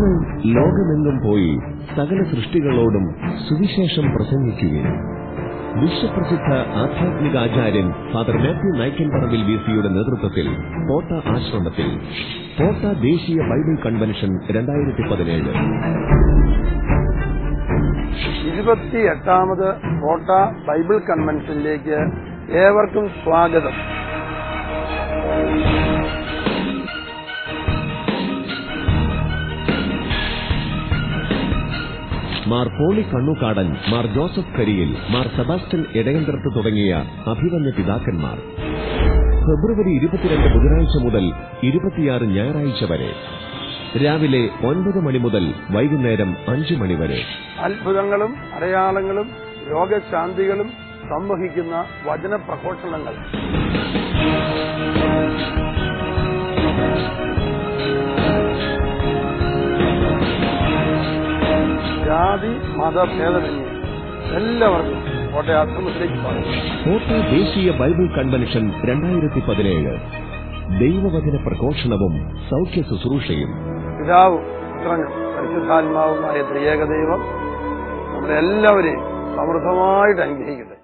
നിങ്ങൾ ലോകമെങ്ങും പോയി സകല സൃഷ്ടികളോടും സുവിശേഷം പ്രസംഗിക്കുകയും വിശ്വപ്രസിദ്ധ ആധ്യാത്മിക ആചാര്യൻ ഫാദർ മാത്യു നായ്ക്കൻപറമ്പിൽ വി സിയുടെ നേതൃത്വത്തിൽ കോട്ട ആശ്രമത്തിൽ കോട്ട ദേശീയ ബൈബിൾ കൺവെൻഷൻ രണ്ടായിരത്തി പതിനേഴ് ഇരുപത്തിയെട്ടാമത് കോട്ട ബൈബിൾ കൺവെൻഷനിലേക്ക് ഏവർക്കും സ്വാഗതം. മാർ പോളി കണ്ണുകാടൻ മാർ ജോസഫ് കരിയിൽ മാർ സെബാസ്റ്റ്യൻ ഇടയന്ത്രത്ത് തുടങ്ങിയ അഭിവന്യ പിതാക്കന്മാർ. ഫെബ്രുവരി ഇരുപത്തിരണ്ട് ബുധനാഴ്ച മുതൽ ഇരുപത്തിയാറ് ഞായറാഴ്ച വരെ. രാവിലെ ഒൻപത് മണി മുതൽ വൈകുന്നേരം അഞ്ചു മണി വരെ. അത്ഭുതങ്ങളും അടയാളങ്ങളും രോഗശാന്തികളും സംവഹിക്കുന്ന വചന പ്രഘോഷണങ്ങൾ ജാതി മതഭേദമന്യേ എല്ലാവർക്കും കോട്ടയ ദേശീയ ബൈബിൾ കൺവെൻഷൻ രണ്ടായിരത്തി പതിനേഴ് ദൈവവചന പ്രഘോഷണവും സൗഖ്യ ശുശ്രൂഷയും. പിതാവ് പുത്രനും പരിശുദ്ധാത്മാവുമായ ത്രിയേക ദൈവം നമ്മളെല്ലാവരെയും സമൃദ്ധമായിട്ട് അനുഗ്രഹിക്കട്ടെ.